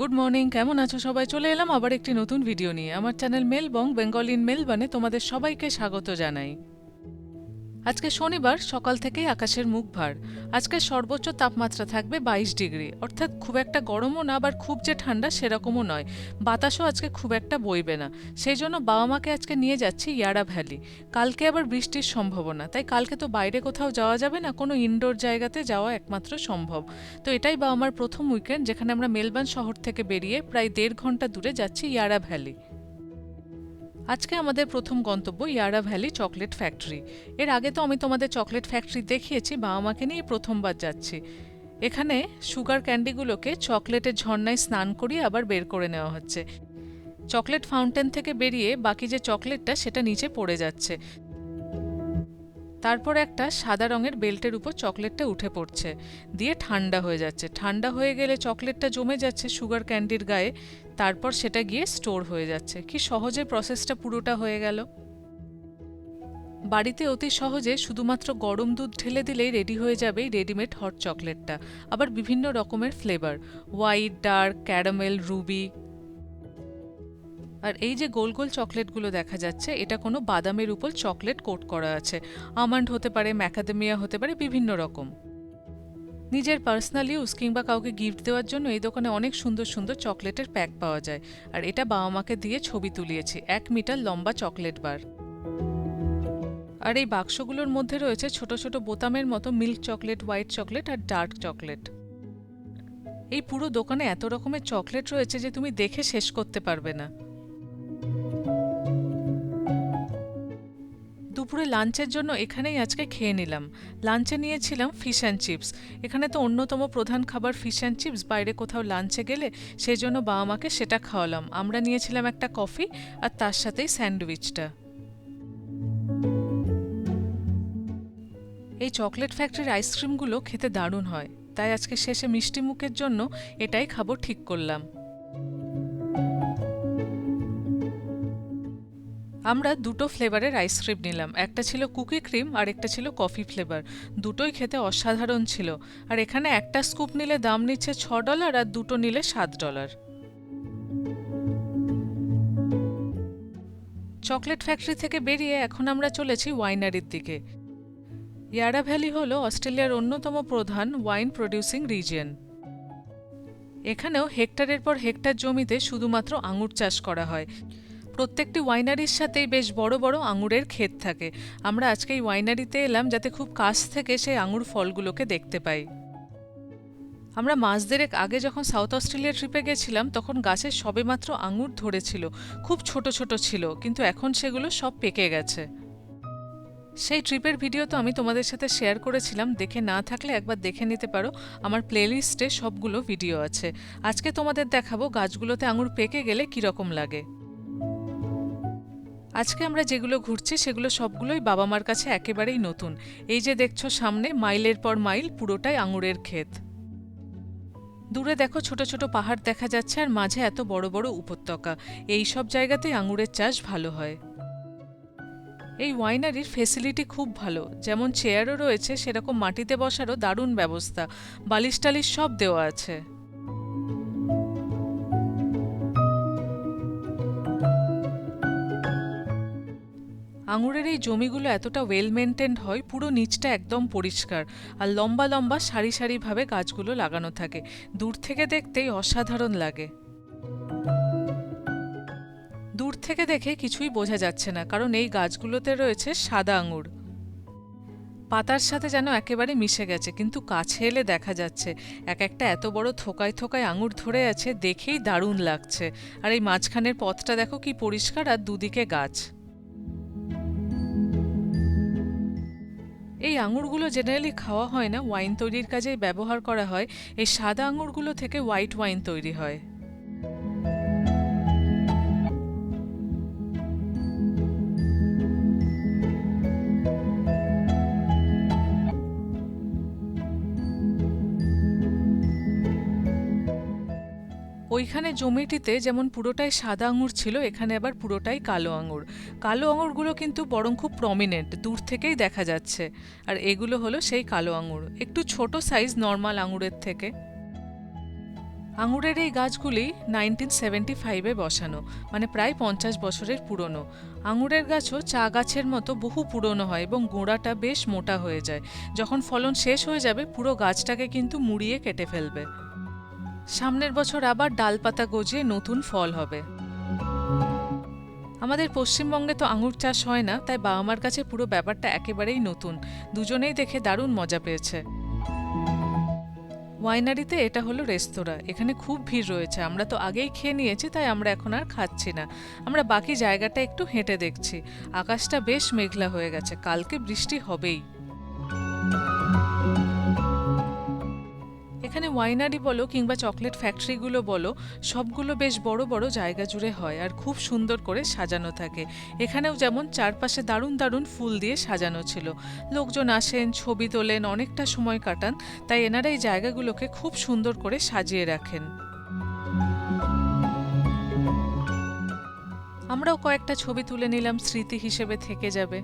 Good morning কেমন আছো সবাই? চলে এলাম আবার একটি নতুন ভিডিও নিয়ে। আমার চ্যানেল মেলবং বেঙ্গল ইন মেলবানে তোমাদের সবাইকে স্বাগত জানাই। আজকে শনিবার, সকাল থেকেই আকাশের মুখ ভার। আজকে সর্বোচ্চ তাপমাত্রা থাকবে বাইশ ডিগ্রি। অর্থাৎ খুব একটা গরমও না, আবার খুব যে ঠান্ডা সেরকমও নয়। বাতাসও আজকে খুব একটা বইবে না। সেই জন্য বাবা মাকে আজকে নিয়ে যাচ্ছি ইয়ারা ভ্যালি। কালকে আবার বৃষ্টির সম্ভাবনা। তাই কালকে তো বাইরে কোথাও যাওয়া যাবে না, কোনো ইনডোর জায়গাতে যাওয়া একমাত্র সম্ভব। তো এটাই বা আমার প্রথম উইকেন্ড যেখানে আমরা মেলবার্ন শহর থেকে বেরিয়ে প্রায় দেড় ঘণ্টা দূরে যাচ্ছি ইয়ারা ভ্যালি। আজকে আমাদের প্রথম গন্তব্য ইয়ারা ভ্যালি চকলেট ফ্যাক্টরি। এর আগে তো আমি তোমাদের চকলেট ফ্যাক্টরি দেখিয়েছি, বা আমাকে নিয়ে প্রথমবার যাচ্ছি। এখানে সুগার ক্যান্ডিগুলোকে চকলেটের ঝর্ণায় স্নান করিয়ে আবার বের করে নেওয়া হচ্ছে। চকলেট ফাউন্টেন থেকে বেরিয়ে বাকি যে চকলেটটা, সেটা নিচে পড়ে যাচ্ছে। তারপর একটা সাদা রঙের বেল্টের উপর চকলেটটা উঠে পড়ছে। দিয়ে ঠান্ডা হয়ে যাচ্ছে। ঠান্ডা হয়ে গেলে চকলেটটা জমে যাচ্ছে সুগার ক্যান্ডির গায়ে। তারপর সেটা গিয়ে স্টোর হয়ে যাচ্ছে। কি সহজে প্রসেসটা পুরোটা হয়ে গেল। বাড়িতে অতি সহজে শুধুমাত্র গরম দুধ ঢেলে দিলেই রেডি হয়ে যাবে রেডিমেড হট চকলেটটা। আবার বিভিন্ন রকমের flavour. White, dark, caramel, ruby আর এই যে গোল গোল চকলেটগুলো দেখা যাচ্ছে, এটা কোনো বাদামের উপর চকলেট কোট করা আছে। আমন্ড হতে পারে ম্যাকাডেমিয়া হতে পারে, বিভিন্ন রকম। নিজের পার্সোনাল ইউজ কিংবা কাউকে গিফট দেওয়ার জন্য এই দোকানে অনেক সুন্দর সুন্দর চকলেটের প্যাক পাওয়া যায়। আর এটা বাবা মাকে দিয়ে ছবি তুলিয়েছি, এক মিটার লম্বা চকলেট বার। আর এই বাক্সগুলোর মধ্যে রয়েছে ছোট ছোট বোতামের মতো মিল্ক চকলেট, হোয়াইট চকলেট আর ডার্ক চকলেট। এই পুরো দোকানে এত রকমের চকলেট রয়েছে যে তুমি দেখে শেষ করতে পারবে না। দুপুরে লাঞ্চের জন্য এখানেই আজকে খেয়ে নিলাম। লাঞ্চে নিয়েছিলাম ফিশ অ্যান্ড চিপস এখানে তো অন্যতম প্রধান খাবার ফিশ অ্যান্ড চিপস বাইরে কোথাও লাঞ্চে গেলে সেই জন্য বাবা মাকে সেটা খাওয়ালাম। আমরা নিয়েছিলাম একটা কফি আর তার সাথেই স্যান্ডউইচটা। এই চকলেট ফ্যাক্টরির আইসক্রিমগুলো খেতে দারুণ হয়। তাই আজকে শেষে মিষ্টি মুখের জন্য এটাই খাব ঠিক করলাম। আমরা দুটো ফ্লেভারের আইসক্রিম নিলাম। একটা ছিল কুকি ক্রিম আর একটা ছিল কফি ফ্লেভার দুটোই খেতে অসাধারণ ছিল। আর এখানে একটা স্কুপ নিলে দাম নিচ্ছে ছ ডলার আর দুটো নিলে সাত ডলার চকলেট ফ্যাক্টরি থেকে বেরিয়ে এখন আমরা চলেছি ওয়াইনারির দিকে। ইয়ারা ভ্যালি হল অস্ট্রেলিয়ার অন্যতম প্রধান ওয়াইন প্রডিউসিং রিজিয়ন এখানেও হেক্টরের পর হেক্টর জমিতে শুধুমাত্র আঙুর চাষ করা হয়। প্রত্যেকটি ওয়াইনারির সাথেই বেশ বড় বড় আঙুরের ক্ষেত থাকে। আমরা আজকে এই ওয়াইনারিতে এলাম যাতে খুব কাছ থেকে সেই আঙুর ফলগুলোকে দেখতে পাই। আমরা মাস দেড়েক আগে যখন সাউথ অস্ট্রেলিয়া ট্রিপে গেছিলাম, তখন গাছে সবেমাত্র আঙুর ধরেছিল। খুব ছোট ছোট ছিল, কিন্তু এখন সেগুলো সব পেকে গেছে। সেই ট্রিপের ভিডিও তো আমি তোমাদের সাথে শেয়ার করেছিলাম। দেখে না থাকলে একবার দেখে নিতে পারো। আমার প্লেলিস্টে সবগুলো ভিডিও আছে। আজকে তোমাদের দেখাবো গাছগুলোতে আঙুর পেকে গেলে কীরকম লাগে। আজকে আমরা যেগুলো ঘুরছি, সেগুলো সবগুলোই বাবা মার কাছে একেবারেই নতুন। এই যে দেখছ সামনে, মাইলের পর মাইল পুরোটাই আঙুরের ক্ষেত। দূরে দেখো ছোট ছোট পাহাড় দেখা যাচ্ছে আর মাঝে এত বড় বড় উপত্যকা। এই সব জায়গাতেই আঙুরের চাষ ভালো হয়। এই ওয়াইনারির ফেসিলিটি খুব ভালো। যেমন চেয়ারও রয়েছে, সেরকম মাটিতে বসারও দারুণ ব্যবস্থা। বালিশ টালিশ সব দেওয়া আছে। আঙুরের এই জমিগুলো এতটা ওয়েল মেনটেন্ড হয়, পুরো নিচটা একদম পরিষ্কার। আর লম্বা লম্বা সারি সারিভাবে গাছগুলো লাগানো থাকে। দূর থেকে দেখতেই অসাধারণ লাগে। দূর থেকে দেখে কিছুই বোঝা যাচ্ছে না, কারণ এই গাছগুলোতে রয়েছে সাদা আঙুর। পাতার সাথে যেন একেবারে মিশে গেছে, কিন্তু কাছে এলে দেখা যাচ্ছে, এক একটা এত বড় থোকায় থোকায় আঙুর ধরে আছে, দেখেই দারুণ লাগছে। আর এই মাঝখানের পথটা দেখো কি পরিষ্কার, আর দুদিকে গাছ। এই আঙুরগুলো জেনারেলি খাওয়া হয় না। ওয়াইন তৈরির কাজেই ব্যবহার করা হয়। এই সাদা আঙুরগুলো থেকে হোয়াইট ওয়াইন তৈরি হয়। ওইখানে জমিটিতে যেমন পুরোটাই সাদা আঙুর ছিল, এখানে আবার পুরোটাই কালো আঙুর। কালো আঙুরগুলো কিন্তু বরং খুব প্রমিনেন্ট দূর থেকেই দেখা যাচ্ছে। আর এগুলো হলো সেই কালো আঙুর। একটু ছোট সাইজ নর্মাল আঙুরের থেকে। আঙুরের এই গাছগুলি নাইনটিন সেভেন্টি ফাইভে বসানো মানে প্রায় পঞ্চাশ বছরের পুরনো। আঙুরের গাছও চা গাছের মতো বহু পুরনো হয় এবং গোড়াটা বেশ মোটা হয়ে যায়। যখন ফলন শেষ হয়ে যাবে, পুরো গাছটাকে কিন্তু মুড়িয়ে কেটে ফেলবে। সামনের বছর আবার ডালপাতা গজিয়ে নতুন ফল হবে। আমাদের পশ্চিমবঙ্গে তো আঙুর চাষ হয় না, তাই বাবা মার কাছে পুরো ব্যাপারটা একেবারেই নতুন। দুজনেই দেখে দারুণ মজা পেয়েছে। ওয়াইনারিতে এটা হলো রেস্তোরাঁ, এখানে খুব ভিড় রয়েছে। আমরা তো আগেই খেয়ে নিয়েছি, তাই আমরা এখন আর খাচ্ছি না। আমরা বাকি জায়গাটা একটু হেঁটে দেখছি। আকাশটা বেশ মেঘলা হয়ে গেছে, কালকে বৃষ্টি হবেই। এখানে ওয়াইনারি বলো কিংবা চকলেট ফ্যাক্টরিগুলো বলো, সবগুলো বেশ বড় বড় জায়গা জুড়ে হয় আর খুব সুন্দর করে সাজানো থাকে। এখানেও যেমন চারপাশে দারুণ দারুণ ফুল দিয়ে সাজানো ছিল। লোকজন আসেন, ছবি তোলেন, অনেকটা সময় কাটান, তাই এনারা এই জায়গাগুলোকে খুব সুন্দর করে সাজিয়ে রাখেন। আমরাও কয়েকটা ছবি তুলে নিলাম, স্মৃতি হিসেবে থেকে যাবে।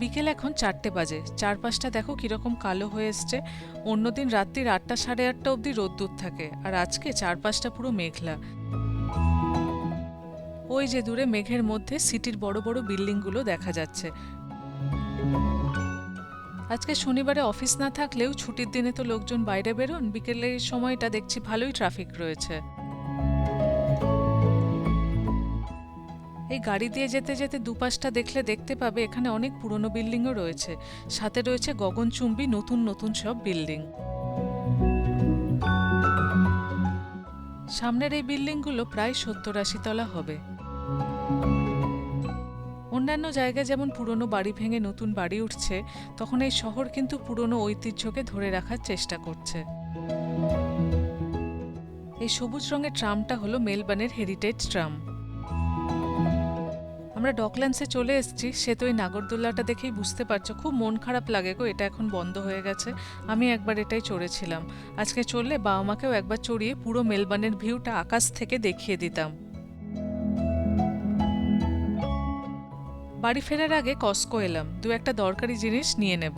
বিকেল এখন চারটে বাজে। চারপাশটা দেখো কীরকম কালো হয়ে এসছে। অন্যদিন রাত্রির আটটা সাড়ে আটটা অবধি রোদ্দুর থাকে। আর আজকে চারপাশটা পুরো মেঘলা। ওই যে দূরে মেঘের মধ্যে সিটির বড় বড় বিল্ডিংগুলো দেখা যাচ্ছে। আজকে শনিবারে অফিস না থাকলেও ছুটির দিনে তো লোকজন বাইরে বেরোন। বিকেলের সময়টা দেখছি ভালোই ট্রাফিক রয়েছে। এই গাড়ি দিয়ে যেতে যেতে দুপাশটা দেখলে দেখতে পাবে এখানে অনেক পুরনো বিল্ডিংও রয়েছে। সাথে রয়েছে গগনচুম্বী নতুন নতুন সব বিল্ডিং। সামনের এই বিল্ডিংগুলো প্রায় সত্তর আশি তলা হবে। অন্যান্য জায়গায় যেমন পুরনো বাড়ি ভেঙে নতুন বাড়ি উঠছে, তখন এই শহর কিন্তু পুরনো ঐতিহ্যকে ধরে রাখার চেষ্টা করছে। এই সবুজ রঙের ট্রামটা হলো মেলবানের হেরিটেজ ট্রাম। আমরা ডকল্যান্ডসে চলে এসেছি, সে তো এই নাগরদোল্লাটা দেখেই বুঝতে পারছ। খুব মন খারাপ লাগে গো, এটা এখন বন্ধ হয়ে গেছে। আমি একবার এটাই চড়েছিলাম। আজকে চললে বাবা মাকেও একবার চড়িয়ে পুরো মেলবানের ভিউটা আকাশ থেকে দেখিয়ে দিতাম। বাড়ি ফেরার আগে কস্কো এলাম। দু একটা দরকারি জিনিস নিয়ে নেব।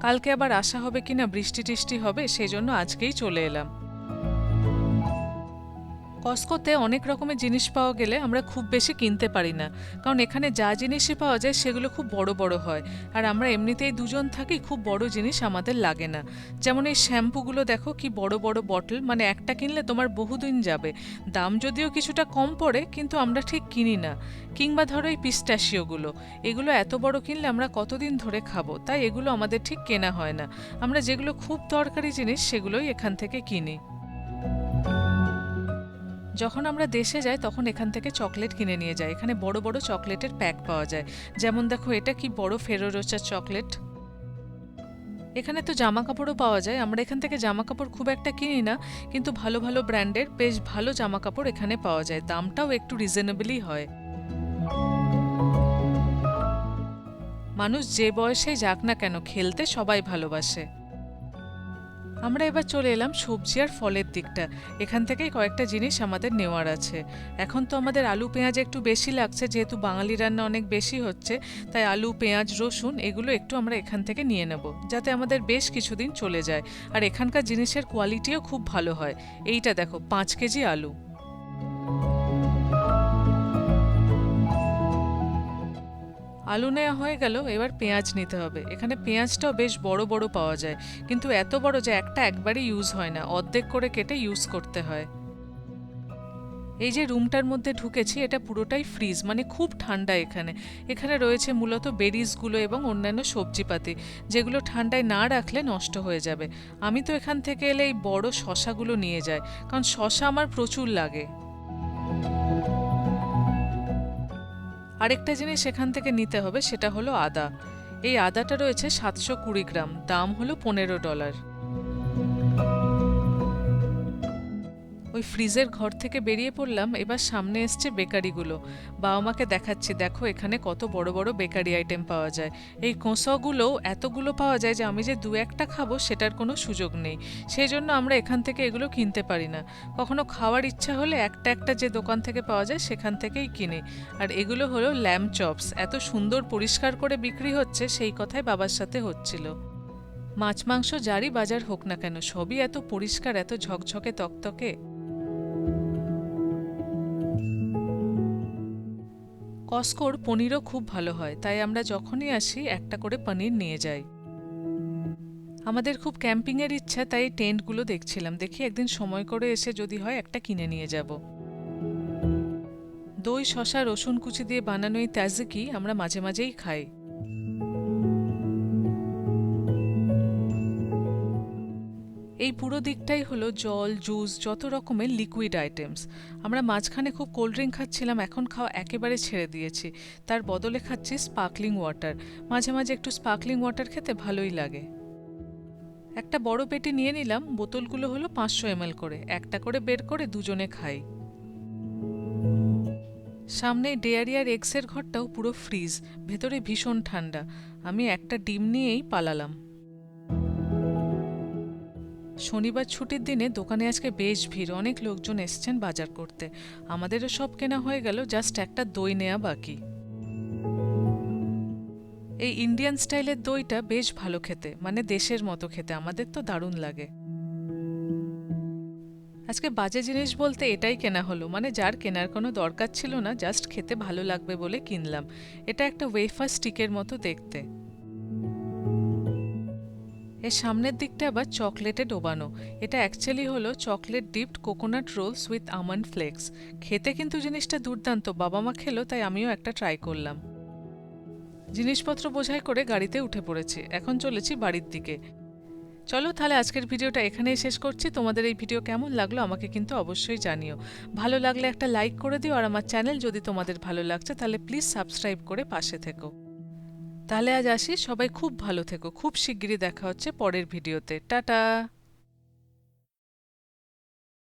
কালকে আবার আসা হবে কিনা বৃষ্টি টিষ্টি হবে, সেজন্য আজকেই চলে এলাম। কস্কোতে অনেক রকমের জিনিস পাওয়া গেলে আমরা খুব বেশি কিনতে পারি না। কারণ এখানে যা জিনিসই পাওয়া যায় সেগুলো খুব বড় বড় হয়। আর আমরা এমনিতেই দুজন থাকি, খুব বড় জিনিস আমাদের লাগে না। যেমন এই শ্যাম্পুগুলো দেখো কি বড় বড় বটল মানে একটা কিনলে তোমার বহুদিন যাবে। দাম যদিও কিছুটা কম পড়ে, কিন্তু আমরা ঠিক কিনি না। কিংবা ধরো এই পিস্টাশিওগুলো এগুলো এত বড় কিনলে আমরা কতদিন ধরে খাব? তাই এগুলো আমাদের ঠিক কেনা হয় না। আমরা যেগুলো খুব দরকারি জিনিস সেগুলোই এখান থেকে কিনি। যখন আমরা দেশে যাই, তখন এখান থেকে চকলেট কিনে নিয়ে যাই। এখানে বড় বড় চকলেটের প্যাক পাওয়া যায়। যেমন দেখো, এটা কি বড় ফেরোরোচার চকলেট? এখানে তো জামা কাপড়ও পাওয়া যায়। আমরা এখান থেকে জামা কাপড় খুব একটা কিনি না, কিন্তু ভালো ভালো ব্র্যান্ডের বেশ ভালো জামা কাপড় এখানে পাওয়া যায়। দামটাও একটু রিজনেবলই হয়। মানুষ যে বয়সে যাক না কেন, খেলতে সবাই ভালোবাসে। আমরা এবার চলে এলাম সবজি আর ফলের দিকটা। এখান থেকেই কয়েকটা জিনিস আমাদের নেওয়ার আছে। এখন তো আমাদের আলু, পেঁয়াজ একটু বেশি লাগছে, যেহেতু বাঙালি রান্না অনেক বেশি হচ্ছে, তাই আলু, পেঁয়াজ, রসুন এগুলো একটু আমরা এখান থেকে নিয়ে নেব, যাতে আমাদের বেশ কিছুদিন চলে যায়। আর এখানকার জিনিসের কোয়ালিটিও খুব ভালো হয়। এইটা দেখো, পাঁচ কেজি আলু। আলু নেওয়া হয়ে গেল, এবার পেঁয়াজ নিতে হবে। এখানে পেঁয়াজটাও বেশ বড় বড় পাওয়া যায়, কিন্তু এত বড় যে একটা একবারই ইউজ হয় না, অর্ধেক করে কেটে ইউজ করতে হয়। এই যে রুমটার মধ্যে ঢুকেছি, এটা পুরোটাই ফ্রিজ মানে খুব ঠান্ডা এখানে। এখানে রয়েছে মূলত বেরিজগুলো এবং অন্যান্য সবজিপাতি, যেগুলো ঠান্ডায় না রাখলে নষ্ট হয়ে যাবে। আমি তো এখান থেকে এলে এই বড় শশাগুলো নিয়ে যাই, কারণ শশা আমার প্রচুর লাগে। আরেকটা জিনিস সেখান থেকে নিতে হবে, সেটা হলো আদা। এই আদাটা রয়েছে সাতশো কুড়ি গ্রাম, দাম হলো পনেরো ডলার। ওই ফ্রিজের ঘর থেকে বেরিয়ে পড়লাম, এবার সামনে এসছে বেকারিগুলো। বাবা মাকে দেখাচ্ছি, দেখো এখানে কত বড় বড় বেকারি আইটেম পাওয়া যায়। এই কোঁসাগুলো এতগুলো পাওয়া যায় যে আমি যে দু একটা খাব সেটার কোনো সুযোগ নেই। সেই জন্য আমরা এখান থেকে এগুলো কিনতে পারি না। কখনো খাওয়ার ইচ্ছা হলে একটা একটা যে দোকান থেকে পাওয়া যায় সেখান থেকেই কিনি। আর এগুলো হলো ল্যাম্প চপস। এত সুন্দর পরিষ্কার করে বিক্রি হচ্ছে, সেই কথাই বাবার সাথে হচ্ছিল। মাছ মাংস যারই বাজার হোক না কেন, সবই এত পরিষ্কার, এত ঝকঝকে, তকতকে। কস্কোর পনিরও খুব ভালো হয়, তাই আমরা যখনই আসি একটা করে পনির নিয়ে যাই। আমাদের খুব ক্যাম্পিংয়ের ইচ্ছা, তাই টেন্টগুলো দেখছিলাম। দেখি একদিন সময় করে এসে যদি হয় একটা কিনে নিয়ে যাব। দই শশা রসুন কুচি দিয়ে বানানো এই তাজিকি আমরা মাঝে মাঝেই খাই। এই পুরো দিকটাই হলো জল, জুস, যত রকমের লিকুইড আইটেমস আমরা মাঝখানে খুব কোল্ড ড্রিঙ্ক খাচ্ছিলাম, এখন খাওয়া একেবারে ছেড়ে দিয়েছি। তার বদলে খাচ্ছি স্পার্কলিং ওয়াটার মাঝে মাঝে একটু স্পার্কলিং ওয়াটার খেতে ভালোই লাগে। একটা বড় পেটি নিয়ে নিলাম, বোতলগুলো হলো পাঁচশো এমএল করে। একটা করে বের করে দুজনে খাই। সামনে ডেয়ারি আর এক্সের ঘরটাও পুরো ফ্রিজ ভেতরে ভীষণ ঠান্ডা। আমি একটা ডিম নিয়েই পালালাম। শনিবার ছুটির দিনে দোকানে আজকে বেশ ভিড়। অনেক লোকজন এসছেন বাজার করতে। আমাদেরও সব কেনা হয়ে গেল, জাস্ট একটা দই নেওয়া বাকি। এই ইন্ডিয়ান স্টাইলের দইটা বেশ ভালো খেতে মানে দেশের মতো খেতে, আমাদের তো দারুণ লাগে। আজকে বাজে জিনিস বলতে এটাই কেনা হলো মানে যার কেনার কোনো দরকার ছিল না, জাস্ট খেতে ভালো লাগবে বলে কিনলাম। এটা একটা ওয়েফার স্টিকের মতো দেখতে। এর সামনের দিকটা আবার চকলেটে ডোবানো। এটা অ্যাকচুয়ালি হলো chocolate dipped coconut rolls with almond flakes খেতে কিন্তু জিনিসটা দুর্দান্ত বাবা মা খেলো, তাই আমিও একটা ট্রাই করলাম। জিনিসপত্র বোঝাই করে গাড়িতে উঠে পড়েছি, এখন চলেছি বাড়ির দিকে। চলো তাহলে আজকের ভিডিওটা এখানেই শেষ করছি। তোমাদের এই ভিডিও কেমন লাগল আমাকে কিন্তু অবশ্যই জানিও। ভালো লাগলে একটা লাইক করে দিও, আর আমার চ্যানেল যদি তোমাদের ভালো লাগছে তাহলে প্লিজ সাবস্ক্রাইব করে পাশে থেকো। তাহলে আজ আসি। সবাই খুব ভালো থেকো। খুব শিগগিরই দেখা হচ্ছে পরের ভিডিওতে। টাটা!